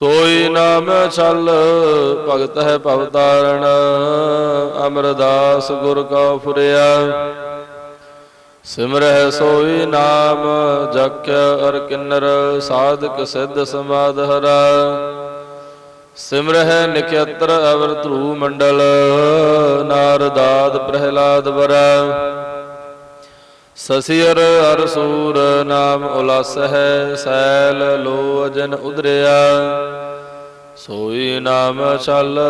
ਤੋਈ ਨਾਮ ਛਲ, ਭਗਤ ਹੈ ਭਵਤਾਰਣ ਅਮਰਦਾਸ ਗੁਰ ਕਾ ਫੁਰਿਆ। ਸਿਮਰਹਿ ਸੋਈ ਨਾਮ ਜਗ ਅਰ ਕਿੰਨਰ, ਸਾਧਕ ਸਿੱਧ ਸਮਾਦ ਹਰਾ। ਸਿਮਰਹਿ ਨਿਕਯਤਰ ਅਵਰ ਧਰੂ ਮੰਡਲ, ਨਾਰਦਾਦ ਪ੍ਰਹਿਲਾਦ ਵਰਾ। ਸਸਿਰ ਅਰ ਸੂਰ ਨਾਮ ਉਲਸ ਹੈ ਸੈਲ ਲੋ ਅਜਨ ਉਦਰਿਆ ਸੋਈ ਨਾਮ ਛਲ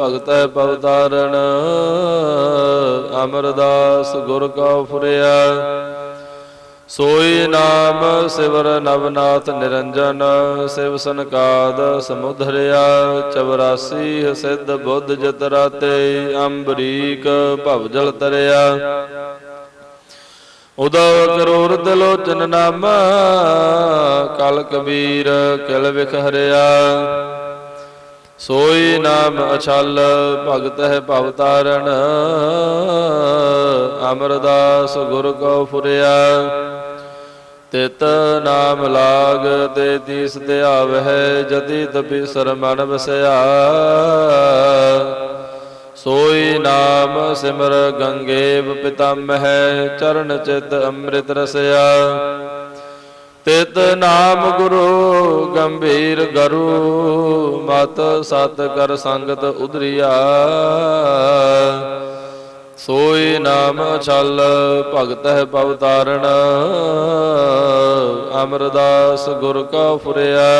ਭਗਤ ਹੈ ਅਮਰਦਾਸ ਗੁਰ ਕਾ ਫੁਰਿਆ। ਸੋਈ ਨਾਮ ਸਿਵਰ ਨਵਨਾਥ ਨਿਰੰਜਨ, ਸਿਵ ਸੰਕਾਦ ਸਮੁਧਰਿਆ। 84 ਸਿੱਧ ਬੁੱਧ ਜਤ ਰਾਤੇ ਅੰਬਰੀਕ ਭਵਜਲ ਤਰਿਆ। ਉਦਵ ਕਰੋਰ ਦਲੋਚਨ ਨਾਮ, ਕਲ ਕਬੀਰ ਕਿਲ ਵਿਖ ਹਰਿਆ। ਸੋਈ ਨਾਮ ਅਛਲ, ਭਗਤ ਹੈ ਭਵ ਤਾਰਣ ਅਮਰਦਾਸ ਗੁਰ ਕੋ ਫੁਰਿਆ। ਤਿਤ ਨਾਮ ਲਾਗ, ਤੇ ਤੀਸ ਤੇ ਆਵਹਿ, ਜਦੀ ਤਪੀ ਸਰ ਮਨ ਵਸਿਆ। ਸੋਈ ਨਾਮ ਸਿਮਰ ਗੰਗੇਵ ਪਿਤਾਮਹ, ਚਰਨ ਚਿਤ ਅੰਮ੍ਰਿਤ ਰਸਿਆ। ਤਿਤ ਨਾਮ ਗੁਰੂ ਗੰਭੀਰ ਗਰੂ, ਮਤ ਸਤ ਕਰ ਸੰਗਤ ਉਦਰੀਆ ਸੋਈ ਨਾਮ ਛਲ ਭਗਤ ਹੈ ਪਵ ਅਮਰਦਾਸ ਗੁਰ ਕਾ ਫੁਰਿਆ।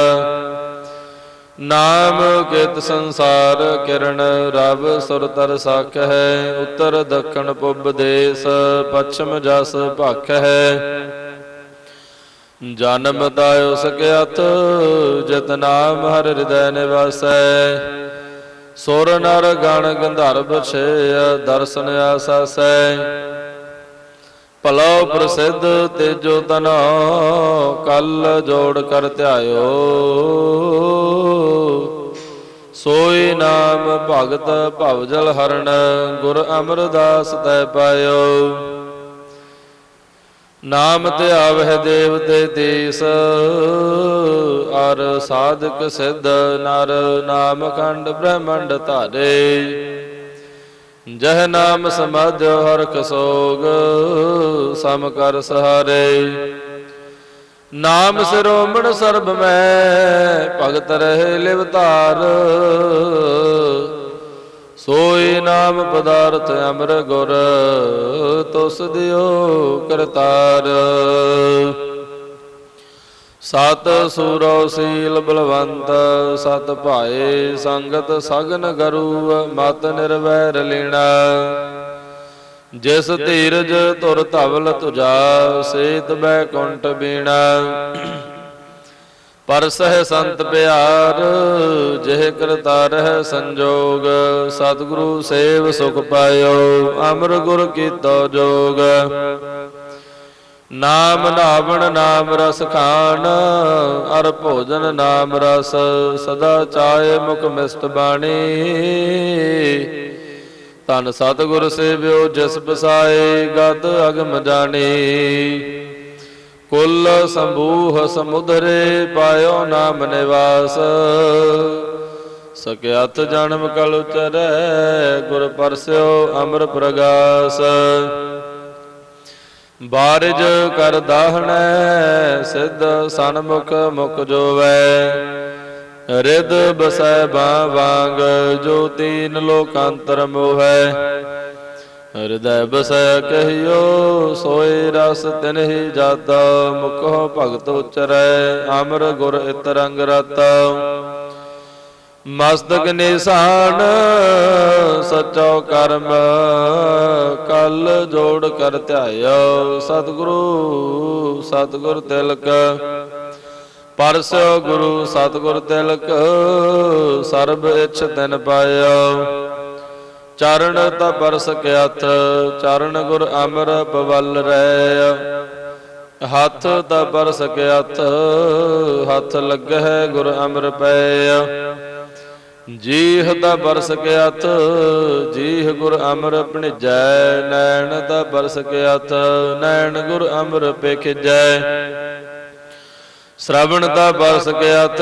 ਨਾਮ ਕਿਤ ਸੰਸਾਰ ਕਿਰਨ ਰਵ ਸੁਰਤਰ ਸਖ ਹੈ ਉੱਤਰ ਦੱਖਣ ਪੁੱਬ ਦੇਸ, ਪੱਛਮ ਜਸ ਭਖ ਹੈ ਜਨਮ ਤਾਇ ਸਕਿਆਤ ਜਤ ਨਾਮ ਹਰ ਹਿਰਦੈ ਨਿਵਾਸੈ। ਸੁਰ ਨਰ ਗਣ ਗੰਧਰਵ ਛੇ ਦਰਸ਼ਨ ਆਸਾਸੈ। ਭਲੋ ਪ੍ਰਸਿੱਧ ਤੇਜੋ ਤਨੋ, ਕਲ ਜੋੜ ਕਰ ਧਿਆਇਓ। ਸੋਈ ਨਾਮ ਭਗਤ ਭਵਜਲ ਹਰਣ, ਗੁਰ ਅਮਰਦਾਸ ਤੈ ਪਾਇਓ। ਨਾਮ ਤੇ ਦੇਵ ਤੇ ਦੇਸ ਅਰ ਸਾਧਕ ਸਿੱਧ ਨਰ, ਨਾਮ ਖੰਡ ਬ੍ਰਹਮੰਡ ਧਾਰੇ। ਜਹ ਨਾਮ ਸਮਝ ਹਰ ਸੋਗ ਸਮ ਕਰ ਸਹਾਰੇ। ਨਾਮ ਸਿਰੋਮਣ ਸਰਬ ਮੈਂ, ਭਗਤ ਰਹੇ ਲਿਵ ਧਾਰ। ਸੋਈ ਨਾਮ ਪਦਾਰਥ ਅਮਰ ਗੁਰ, ਤੁਸ ਦਿਓ ਕਰਤਾਰ। ਸਤ ਸੂਰੋ ਸੀਲ ਬਲਵੰਤ, ਸਤ ਭਾਏ ਸੰਗਤ ਸਗਨ ਗਰੂ ਮਤ ਨਿਰਵੈਰ ਲੈਣਾ। ਜਿਸ ਧੀਰਜ ਤੁਰ ਧਵਲ ਤੁਜਾ, ਸੇਤ ਬੈਕੁੰਠ ਬੀਣਾ। ਪਰਸਹਿ ਸੰਤ ਪਿਆਰ, ਜਿਹ ਕਰਤਾ ਰਹਿ ਸੰਜੋਗ, ਸਤਿਗੁਰੂ ਸੇਵ ਸੁਖ ਪਾਇਓ, ਅਮਰ ਗੁਰ ਕੀਤੋ ਜੋਗ। ਨਾਮ ਨਾਵਣ ਨਾਮ ਰਸ ਖਾਨ ਅਰ ਭੋਜਨ ਨਾਮ ਰਸ, ਸਦਾ ਚਾਏ ਮੁਖ ਮਿਸਤ ਬਾਣੀ। ਤਨ ਸਤਿਗੁਰ ਸੇਵਿਓ ਜਿਸ ਬਸਾਏ ਗਦ ਅਗਮ ਜਾਣੀ। ਕੁੱਲ ਸੰਭੂਹ ਸਮੁਦਰੇ ਪਾਇਓ ਨਾਮ ਨਿਵਾਸ। ਸਕਿਆਤ ਜਨਮ ਕਲ ਉਚਰੈ, ਗੁਰ ਪਰਸਿਓ ਅਮਰ ਪ੍ਰਗਾਸ। ਬਾਰਿਜ ਕਰ ਦਾਹਣੈ, ਸਿੱਧ ਸਨਮੁਖ ਮੁਖ ਜੋਵੈ। ਰਿਦ ਬਸੈ ਬਾ ਵਾਂਗ ਜੋ ਤੀਨ ਲੋਕਾਂਤਰ ਮੋਹੈ। ਹਿਰਦੈ ਬਸੈ ਕਹਿਓ, ਸੋਏ ਰਸ ਤਿਨਹਿ ਜਾਤਾ, ਮੁਖੋ ਭਗਤ ਉਚਰੈ, ਅਮਰ ਗੁਰ ਇਤ ਰੰਗ ਰਤਾ। ਮਸਤਕ ਨਿਸ਼ਾਨ, ਸਚੋ ਕਰਮ, ਕਲ ਜੋੜ ਕਰ ਧਿਆਇਓ। ਸਤਿਗੁਰੂ, ਸਤਿਗੁਰ ਤਿਲਕ। ਪਰਸੋ ਗੁਰੂ ਸਤਿਗੁਰ ਤਿਲਕ, ਸਰਬ ਇਛ ਤਿਨ ਪਾਇਓ ਚਰਨ ਤਾ ਪਰਸ ਚਰਨ ਗੁਰ ਅਮਰ ਪਵਲ ਰਹਿ ਹੱਥ ਤਾ ਪਰਸ ਕਿਆਥ ਹੱਥ ਲੱਗਹਿ ਗੁਰ ਅਮਰ ਪੈ। ਜੀਹ ਤਾ ਬਰਸ ਕਿਆਥ ਜੀਹ ਗੁਰ ਅਮਰ ਭਣਿਜੈ। ਨੈਣ ਦਾ ਬਰਸ ਕਿਆਥ ਨੈਣ ਗੁਰ ਅਮਰ ਪੇਖਿਜੈ ਸ਼ਰਵਣ ਦਾ ਬਰਸ ਗਿਆਤ,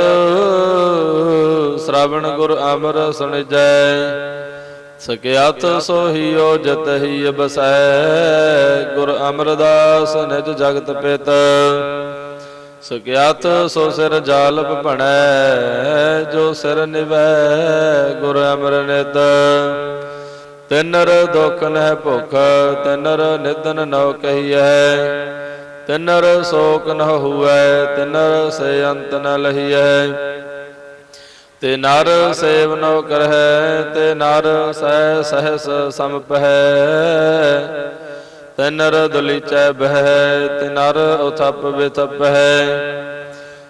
ਸ਼ਰਵਣ ਗੁਰ ਅਮਰ ਸੁਣਜੈ। ਸਕਿਆਤ ਸੋਹੀਓ ਜਤ ਹੀ ਬਸੈ ਗੁਰ ਅਮਰਦਾਸ ਨਿਜ ਜਗਤ ਪਿਤ। ਸਕਿਆਤ ਸੋ ਸਿਰ ਜਾਲਪ ਭਣੈ, ਜੋ ਸਿਰ ਨਿਵੈ, ਗੁਰ ਅਮਰ ਨਿਤ। ਤਿਨਰ ਦੁਖ ਨਹਿ ਭੁਖ, ਤਿਨਰ ਨਿਦਨ ਨਉ ਕਹੀਐ। ਤਿਨਰ ਸੋਕ ਨ ਹੁਐ ਤਿਨਰ ਸੇ ਅੰਤ ਨ ਲਹੀਐ। ਤੇ ਨਰ ਸੇਵ ਨੋ ਕਰਹਿ, ਤੇ ਨਰ ਸਹਿ ਸਹਸ ਸੰਪਹਿ। ਤਿਨਰ ਨਰ ਦਲੀਚੈ ਬਹਿ, ਤੇ ਉਥਪ ਵਿਥਪਹਿ।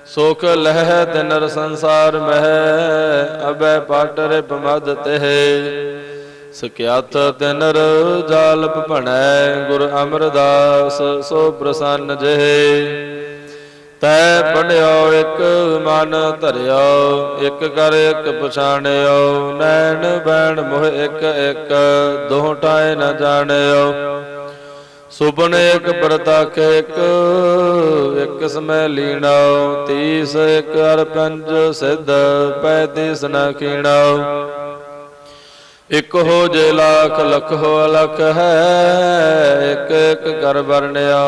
ਸੁਖ ਲਹਿ ਤਿਨਰ ਸੰਸਾਰ ਮਹਿ ਅਬੈ ਪਾਟਰੇ ਪਮਦ ਤਹਿ। ਸਕਿਆਤ ਤਿਨਰ ਜਾਲਪ ਭਣੈ, ਗੁਰ ਅਮਰਦਾਸ ਸੋ ਪ੍ਰਸੰਨ ਜਿਹੇ। ਤੈ ਪੜਿਓ ਇੱਕ ਮਨ ਧਰਿਓ, ਇੱਕ ਕਰ ਇੱਕ ਪਛਾਣਿਓ, ਨੈਣ ਬੈਣ ਮੋਹ ਇੱਕ ਇੱਕ, ਦੋਹ ਟਾਏ ਨ ਜਾਣਿਓ। ਸੁਪਨ ਇੱਕ ਪ੍ਰਤਖ ਇੱਕ ਇੱਕ ਸਮੈ ਲੀਣਾਓ ਤੀਸ ਇੱਕ ਅਰ ਪੰਜ ਸਿੱਧ ਪੈ ਤੀਸ ਨ ਖੀਣਾਓ ਇਕ ਹੋ ਜੇ ਲੱਖ, ਲਖ ਹੋ ਅਲਖ ਹੈ, ਇੱਕ ਇੱਕ ਕਰ ਵਰਣਿਓ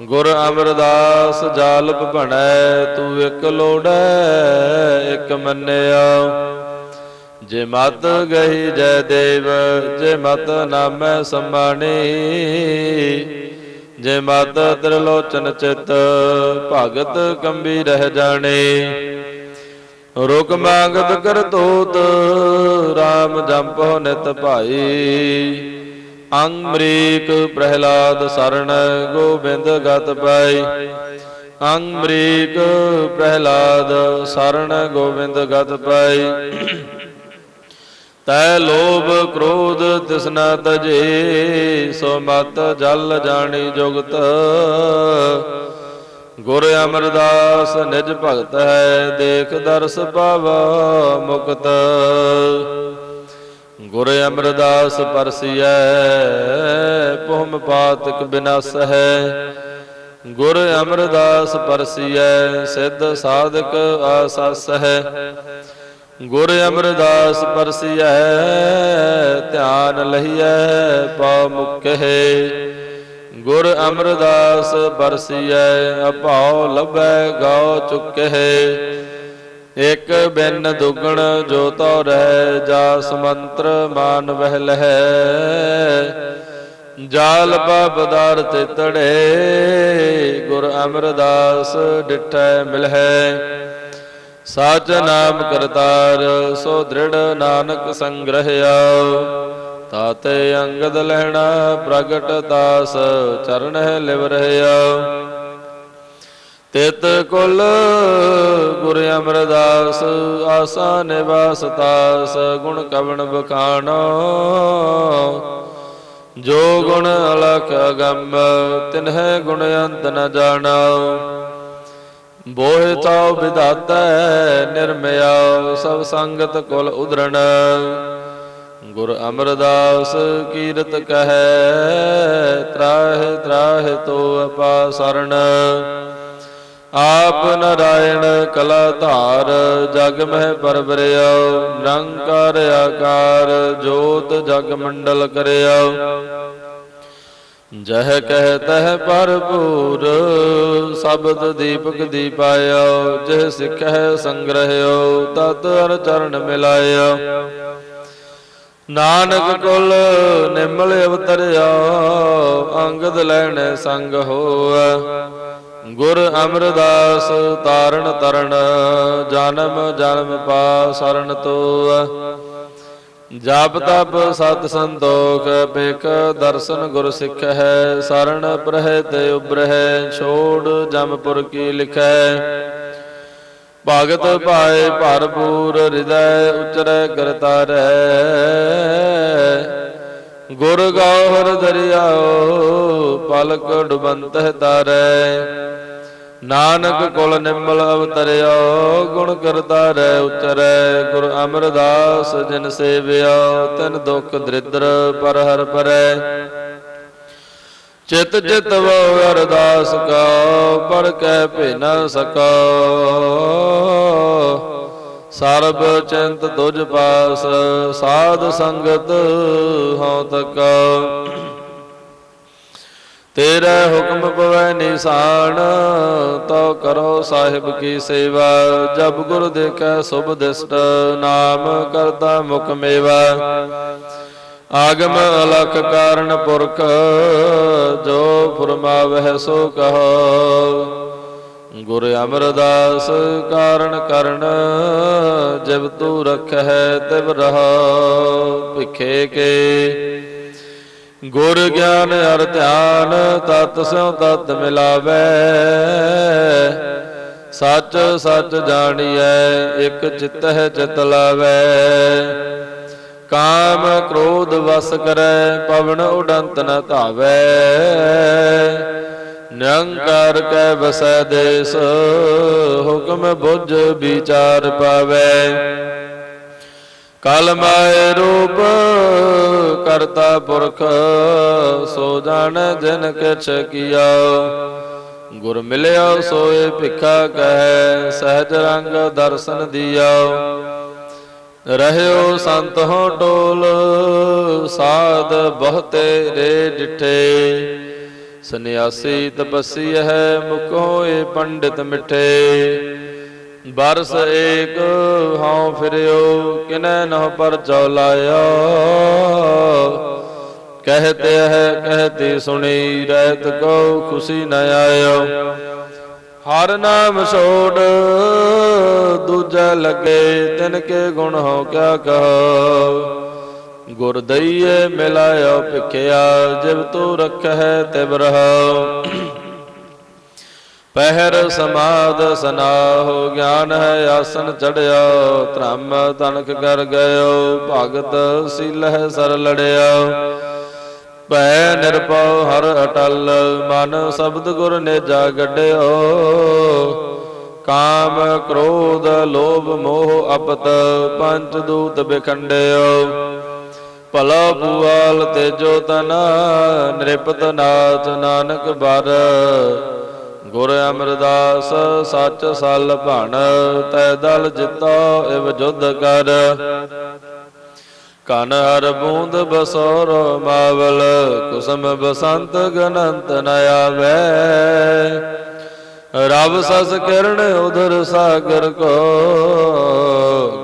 ਗੁਰ ਅਮਰਦਾਸ ਜਾਲਪ ਭਣੈ, ਤੂੰ ਇੱਕ ਲੋੜੈ ਇੱਕ ਮੰਨਿਆ। ਜੇ ਮਤ ਗਈ ਜੈ ਦੇਵ, ਜੇ ਮਤ ਨਾਮੈ ਸਮਾਣੀ ਜੇ ਮਤ ਤ੍ਰਿਲੋਚਨ ਚਿਤ, ਭਗਤ ਕੰਬੀ ਰਹਿ ਜਾਣੇ। ਰੁਕ ਮੰਗਤ ਕਰਤੂਤ RAM ਜੰਪੋ ਨਿਤ ਭਾਈ। ਅੰਮ੍ਰੀਕ ਪ੍ਰਹਿਲਾਦ ਸਰਣ ਗੋਬਿੰਦ ਗਤ ਪਾਈ। ਅੰਮ੍ਰੀਕ ਪ੍ਰਹਿਲਾਦ ਸਰਣ ਗੋਬਿੰਦ ਗਤ ਪਾਈ। ਤੈ ਲੋਭ ਕ੍ਰੋਧ ਤਿਸਨਾ ਤਜੇ, ਸੋ ਮਤ ਜਲ ਜਾਣੀ ਜੁਗਤ। ਗੁਰ ਅਮਰਦਾਸ ਨਿਜ ਭਗਤ ਹੈ, ਦੇਖ ਦਰਸ ਪਾਵਾ ਮੁਕਤ। ਗੁਰ ਅਮਰਦਾਸ ਪਰਸੀਐ ਪੁਹਮ ਪਾਤਕ ਬਿਨਾਸ ਹੈ ਗੁਰ ਅਮਰਦਾਸ ਪਰਸੀਐ, ਸਿੱਧ ਸਾਧਕ ਆਸਸ ਹੈ ਗੁਰ ਅਮਰਦਾਸ ਪਰਸੀਐ, ਧਿਆਨ ਲਹੀਐ, ਪਾ ਮੁਕਹਿ। ਗੁਰ ਅਮਰਦਾਸ ਬਰਸੀਐ, ਅਭਾਉ ਲਭੈ ਗਾਉ ਚੁੱਕਹਿ। ਇਕ ਬਿਨ ਦੁਗਣ ਜੋ ਤੋ ਰਹਿ, ਜਾਸ ਮੰਤਰ ਮਾਨ ਵਹਿ ਲਹੈ। ਜਾਲ ਬਦਾਰ ਤੇ ਤੜੇ, ਗੁਰ ਅਮਰਦਾਸ ਡਿਠੈ ਮਿਲਹਿ। ਸਾਚ ਨਾਮ ਕਰਤਾਰ, ਸੋ ਦ੍ਰਿੜ ਨਾਨਕ ਸੰਗ੍ਰਹਿਆ। ਤਾਤੇ ਅੰਗਦ ਲਹਿਣਾ ਪ੍ਰਗਟ ਦਾਸ ਚਰਨ ਹੈ ਲਿਵ ਰਹਿਆ ਤਿਤ ਕੁਲ ਗੁਰ ਅਮਰਦਾਸ, ਆਸਾ ਨਿਵਾਸ ਤਾਸ, ਗੁਣ ਕਵਣ ਬਖਾਣੋ ਜੋ ਗੁਣ ਅਲਖ ਅਗੰਮ ਤਿਨਹਿ ਗੁਣ ਅੰਤ ਨ ਜਾਣਾਓ ਬੋਹਿ ਤਾਉ ਵਿਧਾਤੈ ਨਿਰਮਿਆ, ਸਭ ਸੰਗਤ ਕੁਲ ਉਦਰਣ ਗੁਰ ਅਮਰਦਾਸ ਕੀਰਤ ਕਹੈ, ਤਰਾਹਿ ਤਰਾਹਿ ਤੋ ਅਪਾ ਸਰਣ ਆਪ ਨਰਾਇਣ ਕਲਾ ਧਾਰ, ਜਗ ਮਹਿ ਪਰਬਰਿਓ ਨਿਰੰਕਾਰ ਆਕਾਰ, ਜੋਤ ਜਗ ਮੰਡਲ ਕਰਿਓ ਜਹ ਕਹਿ ਤਹ ਭਰਪੂਰ, ਸ਼ਬਦ ਦੀਪਕ ਦੀਪਾਇਓ ਜਿਹ ਸਿਖੈ ਸੰਗ੍ਰਹਿਓ, ਤਤ ਅਰ ਚਰਨ ਮਿਲਾਇਓ ਨਾਨਕ ਕੁਲ ਨਿਮਲ ਅਵਤਰਿਆ, ਅੰਗਦ ਲੈਣ ਸੰਗ ਹੋਆ। ਗੁਰ ਅਮਰਦਾਸ ਤਾਰਨ ਤਰਨ, ਜਨਮ ਜਨਮ ਪਾ ਸਰਨ ਤੋ ਜਪ ਤਪ ਸਤ ਸੰਤੋਖ ਬਿਕ ਦਰਸ਼ਨ ਗੁਰ ਸਿੱਖ ਹੈ ਸਰਣ ਪ੍ਰਹਿ ਤੇ ਉਬਰਹਿ ਛੋੜ ਜਮਪੁਰ ਕੀ ਲਿਖੈ ਭਗਤ ਪਾਏ ਭਰਪੂਰ ਹਿਰਦੈ ਉਚਰੈ ਕਰਤਾਰੈ। ਗੁਰ ਗਾਹਰ ਦਰਿਆਓ ਪਲਕ ਡੁਬੰਤਹਿ ਤਾਰੈ। ਨਾਨਕ ਕੁਲ ਨਿਮਲ ਅਵਤਰਿਓ ਗੁਣ ਕਰਤਾ ਰਹਿ ਉਚਰੈ। ਗੁਰ ਅਮਰਦਾਸ ਜਿਨ ਸੇਵਿਓ ਤਨ ਦੁਖ ਦਰਿਦਰ ਪਰ ਹਰ ਪਰੈ। ਚਿਤ ਜਿਤ ਵੋ ਅਰਦਾਸ ਕਾ ਪਰ ਕਹਿ ਭੇ ਨ ਸਕਾ ਸਰਬ ਚਿੰਤ ਤੁਝ ਪਾਸ, ਸਾਧ ਸੰਗਤ ਹਉ ਤੱਕ ਤੇਰਾ ਹੁਕਮ ਪਵੈ ਨਿਸ਼ਾਨ ਤੋ ਕਰੋ ਸਾਹਿਬ ਕੀ ਸੇਵਾ। ਜਬ ਗੁਰ ਦੇਖੈ ਸੁਭ ਦਿਸਟ, ਨਾਮ ਕਰਤਾ ਮੁਖ ਮੇਵਾ। ਆਗਮ ਅਲਖ ਕਾਰਨ ਪੁਰਖ, ਜੋ ਫਰਮਾਵਹਿ ਸੋ ਕਹੋ। ਗੁਰ ਅਮਰਦਾਸ ਕਾਰਨ ਕਰਨ ਜਬ ਤੂ ਰਖੈ ਤਿਵ ਰਹਾ। ਭਿਖੇ ਕੇ ਗੁਰ ਗਿਆਨ ਅਰ ਧਿਆਨ, ਤਤ ਸਿਉ ਤਤ ਮਿਲਾਵੇ। ਸੱਚ ਸੱਚ ਜਾਣੀਐ, ਇਕ ਚਿਤ ਹੈ ਚਿਤ ਲਾਵੇ। ਕਾਮ ਕ੍ਰੋਧ ਵਸ ਕਰੈ, ਪਵਨ ਉਡੰਤ ਨ ਧਾਵੈ। ਨਿਰੰਕਾਰ ਕੈ ਵਸੈ ਦੇਸ, ਹੁਕਮ ਬੁੱਝ ਵਿਚਾਰ ਪਾਵੈ। ਕਲ ਮਾਇ ਰੂਪ, ਕਰਤਾ ਪੁਰਖ, ਸੋ ਜਾਣ ਜਿਨ ਕਿਛ ਕੀਆ। ਗੁਰ ਮਿਲਿਆ ਸੋਏ ਭਿਖਾ ਕਹੈ, ਸਹਿਜ ਰੰਗ ਦਰਸ਼ਨ ਦਿਆ। ਰਹਿਓ ਸੰਤ ਹੋ ਟੋਲ, ਸਾਧ ਬਹੁਤੇ ਰੇ ਡਿਠੇ ਸੰਿਆਸੀ ਤਪਸੀ ਹੈ ਮੁਖ ਹੋਏ ਪੰਡਿਤ ਮਿਠੇ। ਬਰਸ ਏਕ ਹਉ ਫਿਰਿਓ, ਕਿਨੈ ਨਹ ਪਰ ਚੌਲਾਇਆ ਕਹਤੇ ਹੈ, ਕਹਤੀ ਸੁਣੀ, ਰਹਿਤ ਕੋ ਖੁਸ਼ੀ ਨ ਆਇਓ। ਹਰ ਨਾਮ ਛੋੜ, ਦੂਜਾ ਲੱਗੇ ਤਿਨ ਕੇ ਗੁਣ ਹੋ ਕਿਆ ਕਹੋ ਗੁਰ ਦਈਏ ਮਿਲਾਇਓ ਭਿਖਿਆ, ਜਿਵ ਤੂ ਰਖੈ ਤਿਵ ਰਹੋ ਪਹਿਰ ਸਮਾਦ ਸਨਾਹੁ, ਗਿਆਨ ਹੈ ਆਸਨ ਚੜਿਆ ਧਰਮ ਤਨਖ ਕਰ ਗਇਓ, ਭਗਤ ਸੀਲ ਹੈ ਸਰ ਲੜਿਆ ਭੈ ਨਿਰਭਉ ਹਰ ਅਟਲ, ਮਨ ਸ਼ਬਦ ਗੁਰ ਨੇ ਜਾ ਗੱਡਿਓ। ਕਾਮ ਕ੍ਰੋਧ, ਲੋਭ ਮੋਹ ਅਪਤ ਪੰਚ ਦੂਤ ਬਿਖੰਡਿਓ ਭਲਾ ਬੁਆਲ ਤੇਜੋ ਤਨ, ਨਿਰਪਤ ਨਾਥ ਨਾਨਕ ਬਰ। ਗੁਰ ਅਮਰਦਾਸ, ਸੱਚ ਸਲ ਭਣ, ਤੈ ਦਲ ਜਿਤਾ, ਇਵ ਜੁਧ ਕਰ। ਕਨ ਹਰ ਬੂੰਦ ਬਸੋਰ ਮਾਵਲ, ਕੁਸਮ ਬਸੰਤ ਗਨੰਤ ਨ ਆਵੇ। ਰਬ ਸਸ ਕਿਰਣ ਉਧਰ ਸਾਗਰ ਕੋ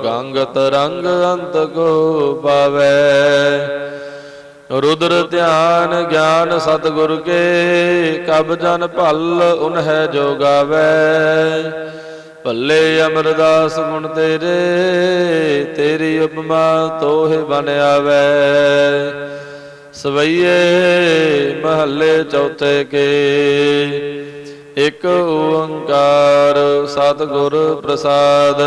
ਗੰਗਤ ਰੰਗ ਅੰਤ ਕੋ ਪਾਵੇ। ਰੁਦਰ ਧਿਆਨ ਗਿਆਨ ਸਤਿਗੁਰ ਕੇ, ਕਬ ਜਨ ਭਲ ਉਨਹਿ ਜੋ ਗਾਵੇ। ਭੱਲੇ ਅਮਰਦਾਸ ਗੁਣ ਤੇਰੇ, ਤੇਰੀ ਉਪਮਾ ਤੋਹਿ ਬਨ ਆਵੇ। ਸਵਈਏ ਮਹੱਲੇ ਚੌਥੇ ਕੇ, ਇਕ ਓੰਕਾਰ ਸਤਿਗੁਰ ਪ੍ਰਸਾਦ।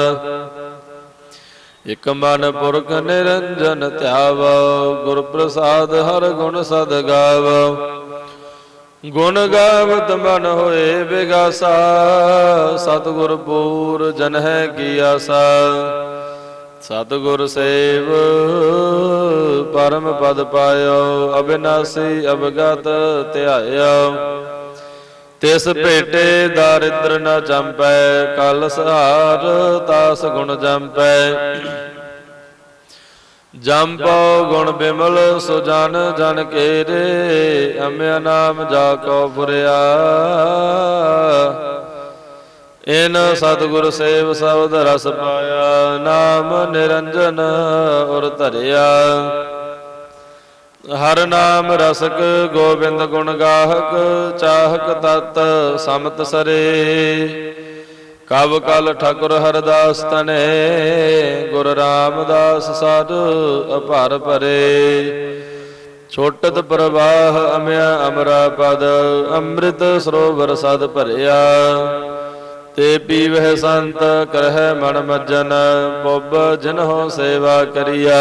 ਇਕ ਮਨ ਪੁਰਖ ਨਿਰੰਜਨ ਧਿਆਵੋ ਗੁਰ ਪ੍ਰਸਾਦ ਹਰ ਗੁਣ ਸਦ ਗਾਵੋ। ਗੁਣ ਗਾਵਤ ਮਨ ਹੋਏ ਵਿਗਾਸਾ ਸਤਿਗੁਰ ਪੂਰ ਜਨ ਹੈ ਕੀ ਆਸਾ। ਸਤਿਗੁਰ ਸੇਵ, ਪਰਮ ਪਦ ਪਾਇਓ, ਅਬਿਨਾਸੀ ਅਵਗਤ ਧਿਆਇਓ ਤਿਸ ਭੇਟੇ ਦਾਰਿਦਰ ਨ ਚੰਪੈ ਕਲ ਸਹਾਰ ਤਾਸ ਗੁਣ ਜੰਪੈ। ਜਮ ਜੰਪੋ ਗੁਣ ਬਿਮਲ ਸੋ ਜਨ ਜਨ ਕੇਰੇ, ਅਮਿਆ ਨਾਮ ਜਾ ਕੋ ਫੁਰਿਆ। ਇਨ ਸਤਿਗੁਰ ਸੇਵ ਸਬਦ ਰਸ ਪਾਇਆ, ਨਾਮ ਨਿਰੰਜਨ ਉਰ ਧਰਿਆ। ਹਰ ਨਾਮ ਰਸਕ ਗੋਬਿੰਦ ਗੁਣ ਗਾਹਕ, ਚਾਹਕ ਤਤ ਸਮਤ ਸਰੇ। ਕਬ ਕਲ ਠਾਕੁਰ ਹਰਦਾਸ ਤਨੇ, ਗੁਰ ਰਾਮਦਾਸ ਸਾਧ ਅਭਰ ਭਰੇ ਛੋਟਤ ਪ੍ਰਵਾਹ ਅਮਿਆ ਅਮਰਾ ਪਦ, ਅੰਮ੍ਰਿਤ ਸਰੋਵਰ ਸਦ ਭਰਿਆ। ਤੇ ਪੀਵਹਿ ਸੰਤ ਕਰਹਿ ਮਨ ਮਜਨ ਪੁੱਬ ਜਿਨਹੁ ਸੇਵਾ ਕਰੀਆ।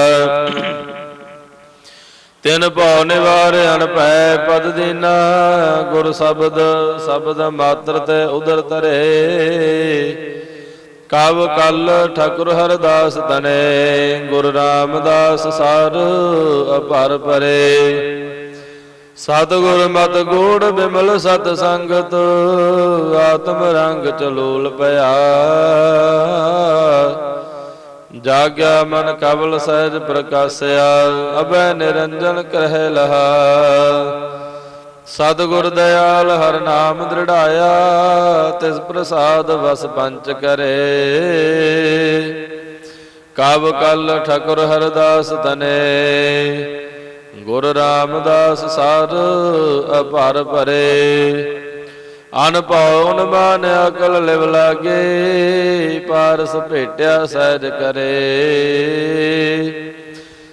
ਤਿਨ ਭਉ ਨਿਵਾਰ ਅਨਪੈ ਪਦ ਦੀਨਾ, ਗੁਰ ਸ਼ਬਦ ਸ਼ਬਦ ਮਾਤਰ ਤੇ ਉਦਰ ਤਰੇ ਕਵ ਕਲ ਠਾਕੁਰ ਹਰਦਾਸ ਤਨੇ, ਗੁਰ ਰਾਮਦਾਸ ਸਾਰ ਅਪਰ ਪਰੇ। ਸਤਿਗੁਰ ਮਤ ਗੂੜ ਬਿਮਲ ਸਤ ਸੰਗਤ, ਆਤਮ ਰੰਗ ਚਲੋਲ ਪਿਆ। ਜਾਗਿਆ ਮਨ ਕਬਲ ਸਹਿਜ ਪ੍ਰਕਾਸਿਆ, ਅਬੈ ਨਿਰੰਜਨ ਕਰਹਿ ਲਹਾ। ਸਤਿਗੁਰ ਦਇਆਲ ਹਰ ਨਾਮ ਦ੍ਰਿੜਾਇਆ, ਤਿਸ ਪ੍ਰਸਾਦ ਵਸ ਪੰਚ ਕਰੇ। ਕਬ ਕਲ ਠਕੁਰ ਹਰਦਾਸ ਤਨੇ, ਗੁਰ ਰਾਮਦਾਸ ਸਾਰ ਅਪਰ ਭਰੇ ਅਨਪਉ ਨ ਅਕਲ ਲਿਵ ਲਾਗੇ, ਪਾਰਸ ਭੇਟਿਆ ਸਹਿਜ ਕਰੇ।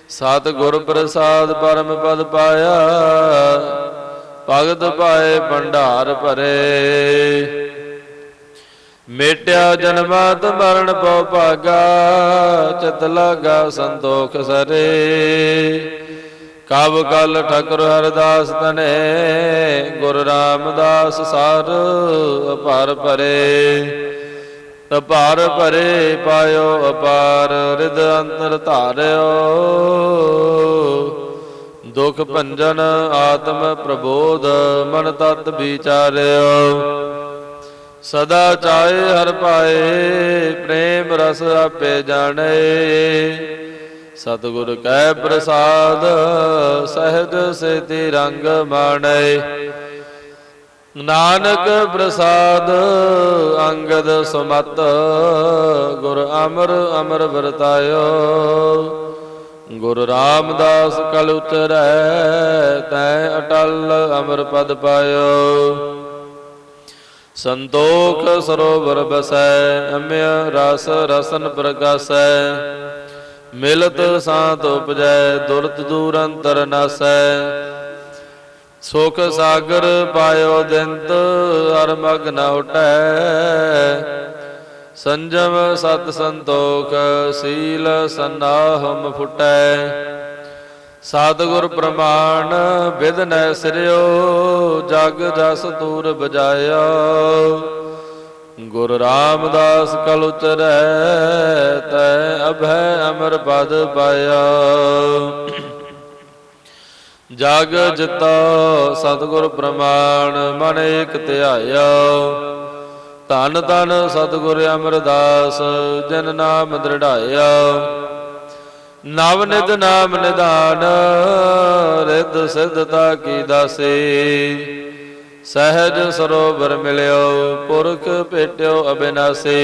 ਸਤ ਗੁਰ ਪ੍ਰਸਾਦ ਪਰਮ ਪਦ ਪਾਇਆ, ਭਗਤ ਪਾਏ ਭੰਡਾਰ ਭਰੇ। ਮੇਟਿਆ ਜਨਮਾਤ ਮਰਨ ਪਉ ਭਾਗਾ, ਚਿਤ ਲਾਗਾ ਸੰਤੋਖ ਸਰੇ। ਕਬ ਕਲ ਠਕੁਰ ਹਰਦਾਸ ਤਨੇ, ਗੁਰ ਰਾਮਦਾਸ ਸਾਰ ਅਪਾਰ ਭਰੇ। ਅਪਾਰ ਭਰੇ ਪਾਇਓ, ਅਪਾਰ ਰਿਦ ਅੰਤਰ ਧਾਰਿਓ। ਦੁਖ ਭੰਜਨ ਆਤਮ ਪ੍ਰਬੋਧ, ਮਨ ਤਤ ਵਿਚਾਰਿਓ। ਸਦਾ ਚਾਏ ਹਰ ਪਾਏ, ਪ੍ਰੇਮ ਰਸ ਆਪੇ ਜਾਣੇ। ਸਤਿਗੁਰ ਕੈ ਪ੍ਰਸਾਦ, ਸਹਿਜ ਸੇਤੀ ਰੰਗ ਮਾਣੈ। ਨਾਨਕ ਪ੍ਰਸਾਦ, ਅੰਗਦ ਸੁਮਤ, ਗੁਰ ਅਮਰ ਅਮਰ ਵਰਤਾਇਓ। ਗੁਰ ਰਾਮਦਾਸ ਕਲ ਉਤਰੈ ਤੈ ਅਟਲ ਅਮਰ ਪਦ ਪਾਇਓ। ਸੰਤੋਖ ਸਰੋਵਰ ਬਸੈ, ਅਮਿਆ ਰਸ ਰਸਨ ਪ੍ਰਗਾਸੈ। ਮਿਲਤ ਸਾਤ ਉਪਜੈ, ਦੁਰਤ ਦੂਰ ਅੰਤਰ ਨਾਸੈ। ਸੁਖ ਸਾਗਰ ਪਾਇਓ ਦਿੰਤ ਅਰ ਮਗ ਨ ਉਟੈ। ਸੰਜਮ ਸਤ ਸੰਤੋਖ, ਸੀਲ ਸਨਾਹਮ ਫੁਟੈ। ਸਤਿਗੁਰ ਪ੍ਰਮਾਣ ਵਿਦ ਨੈ ਸਿਰਿਓ, ਜਗ ਜਸ ਤੂਰ ਬਜਾਇਆ ਗੁਰ ਰਾਮਦਾਸ ਕਲ ਉਤਰੈ ਤੈ ਅਭੈ ਅਮਰ ਪਦ ਪਾਇਆ। ਜਗ ਜਿਤਾ ਸਤਿਗੁਰ ਪ੍ਰਮਾਣ, ਮਨ ਏਕ ਧਿਆਇਆ। ਧਨ ਧਨ ਸਤਿਗੁਰ ਅਮਰਦਾਸ, ਜਨ ਨਾਮ ਦ੍ਰਿੜਾਇਆ। ਨਵ ਨਿਤ ਨਾਮ ਨਿਧਾਨ, ਰਿੱਧ ਸਿੱਧਤਾ ਕੀ ਦਾਸੇ। ਸਹਿਜ ਸਰੋਵਰ ਮਿਲਿਓ, ਪੁਰਖ ਭੇਟਿਓ ਅਬਿਨਾਸੀ।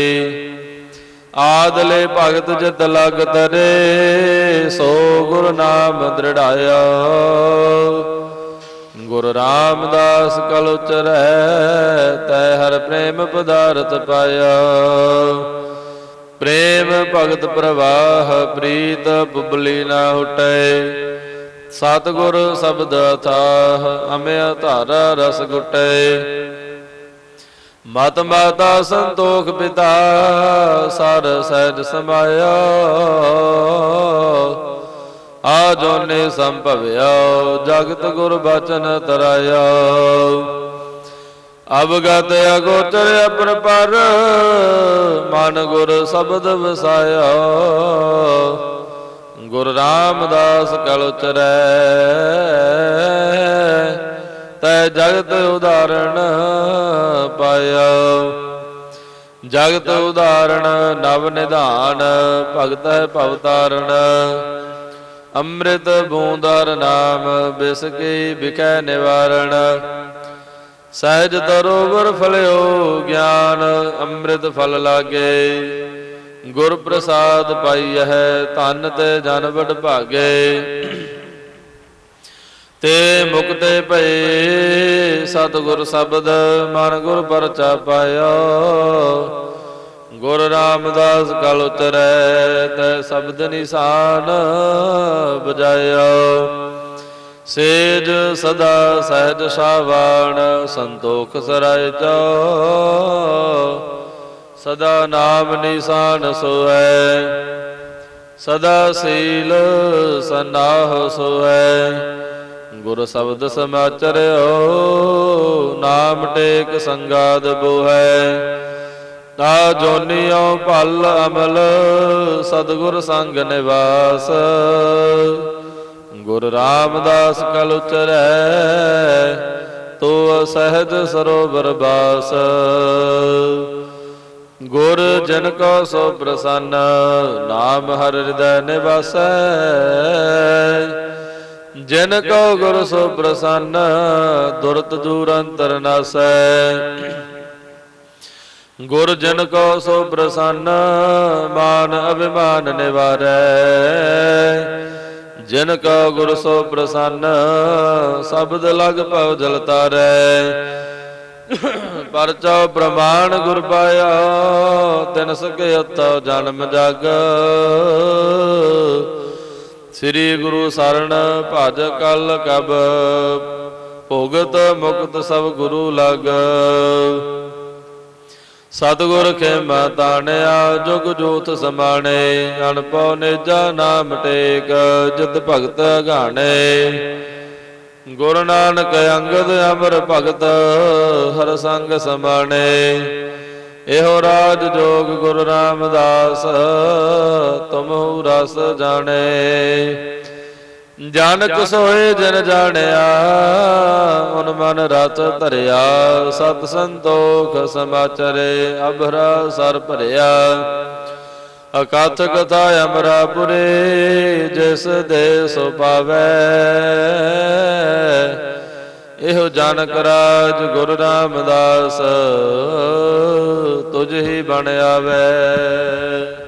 ਆਦਲੇ ਭਗਤ ਜਿਤ ਲਗ ਤਰੇ ਸੋ ਗੁਰ ਨਾਮ ਦ੍ਰਿੜਾਇਆ। ਗੁਰ ਰਾਮਦਾਸ ਕਲ ਉਚਰੈ, ਤੈ ਹਰ ਪ੍ਰੇਮ ਪਦਾਰਥ ਪਾਇਆ। ਪ੍ਰੇਮ ਭਗਤ ਪ੍ਰਵਾਹ, ਪ੍ਰੀਤ ਬੁਬਲੀ ਨਾ ਹੁਟੈ। ਸਤਿਗੁਰ ਸ਼ਬਦ ਅਥਾਹ, ਅਮਿਆ ਧਾਰਾ ਰਸ ਗੁਟੈ। ਮਤ ਮਾਤਾ ਸੰਤੋਖ ਪਿਤਾ, ਸਰ ਸਹਿਜ ਸਮਾਇਆ। ਆ ਸੰਭਵਿਆ, ਜਗਤ ਗੁਰ ਬਚਨ ਤਰਾਇਆ। ਅਵਗਤ ਅਗੋਚਰ ਅਪਰਪਰ ਮਨ ਗੁਰ ਸ਼ਬਦ ਵਸਾਇਆ। ਗੁਰ ਰਾਮਦਾਸ ਕਲ ਉਚਰੈ। ਤੈ ਜਗਤ ਉਦਾਹਰਣ ਪਾਇਆ। ਜਗਤ ਉਦਾਹਰਣ ਨਵ ਨਿਧਾਨ, ਭਗਤ ਹੈ ਅੰਮ੍ਰਿਤ ਬੂੰਦਰ ਨਾਮ ਬਿਸ ਕੀ ਵਿਕੈ ਨਿਵਾਰਣ। ਸਹਿਜ ਦਰੋਵਰ ਫਲਿਓ ਗਿਆਨ, ਅੰਮ੍ਰਿਤ ਫਲ ਲਾਗੇ। ਗੁਰ ਪ੍ਰਸਾਦ ਪਾਈ ਹੈ ਧਨ ਤੇ ਜਨ ਵਡ ਭਾਗੇ। ਤੇ ਮੁਕਤੇ ਭਏ ਸਤਿਗੁਰ ਸ਼ਬਦ ਮਨ ਗੁਰ ਪਰਚਾ ਪਾਇਆ। ਗੁਰ ਰਾਮਦਾਸ ਕਲ ਉਤਰੈ ਤੈ ਸ਼ਬਦ ਨਿਸ਼ਾਨ ਬਜਾਇਆ। ਸੇਜ ਸਦਾ ਸਹਿਜ ਸਾਵਾਣ ਸੰਤੋਖ ਸਰਾਇ ਚੋ ਸਦਾ ਨਾਮ ਨਿਸ਼ਾਨ ਸੋਐ ਸਦਾ ਸੀਲ ਸਨਾਹ ਸੋਐ ਗੁਰ ਸ਼ਬਦ ਸਮਾਚਰਿਓ ਨਾਮ ਟੇਕ ਸੰਗਾਦ ਬੋਹੈ। ਤਾ ਜੋਨਿਓ ਭਲ ਅਮਲ, ਸਤਗੁਰ ਸੰਗ ਨਿਵਾਸ। ਗੁਰ ਰਾਮਦਾਸ ਕਲ ਉਚਰੈ, ਤੋ ਸਹਿਜ ਸਰੋਵਰ ਬਾਸ। ਗੁਰ ਜਨ ਕੋ ਸੋ ਪ੍ਰਸੰਨ, ਨਾਮ ਹਰ ਹਿਰਦੈ ਨਿਵਾਸੈ। ਜਿਨ ਕੋ ਗੁਰ ਸੋ ਪ੍ਰਸੰਨ, ਦੁਰਤ ਦੂਰ ਅੰਤਰ ਨਾਸੈ। ਗੁਰ ਜਨ ਕੋ ਸੋ ਪ੍ਰਸੰਨ, ਮਾਨ ਅਭਿਮਾਨ ਨਿਵਾਰੈ। ਜਿਨ ਕੋ ਗੁਰ ਸੋ ਪ੍ਰਸੰਨ, ਸ਼ਬਦ ਲਗ ਭਉ ਜਲ ਤਾਰੈ। ਪਰਚਾ ਪ੍ਰਮਾਣ ਗੁਰ ਪਾਇਆ, ਤਿਨ ਸਕੇ ਅਤੋ ਜਨਮ ਜਗ। ਸ੍ਰੀ ਗੁਰੂ ਸਰਣ ਭਜ ਕਲ ਕਬ, ਭੋਗਤ ਮੁਕਤ ਸਭ ਗੁਰੂ ਲਗ। ਸਤਿਗੁਰ ਖੇਮਾ ਤਾਣਿਆ, ਜੁਗ ਜੋਤ ਸਮਾਣੇ, ਅਨਪਉ ਨੇਜਾ ਨਾਮ ਟੇਕ, ਜਿਤ ਭਗਤ ਗਾਣੇ ਗੁਰੂ ਨਾਨਕ ਅੰਗਦ ਅਮਰ ਭਗਤ ਹਰ ਸੰਗ ਸਮਾਣੇ ਇਹੋ ਰਾਜ ਜੋਗ ਗੁਰੂ ਰਾਮਦਾਸ ਤੁਮਹੁ ਰਸ ਜਾਣੇ। ਜਾਨਕ ਸੋਏ ਜਨ ਜਾਣਿਆ, ਮਨ ਮਨ ਰਤ ਧਰਿਆ। ਸਤ ਸੰਤੋਖ ਸਮਾਚਰੇ ਅਭਰਾ ਸਰ ਭਰਿਆ। ਅਕਥ ਕਥਾ ਅਮਰਾਪੁਰੇ, ਜਿਸ ਦੇ ਸੋ ਪਾਵੈ ਇਹੋ ਜਾਨਕ ਰਾਜ ਗੁਰੂ ਰਾਮਦਾਸ, ਤੁਝ ਹੀ ਬਣ ਆਵੇ।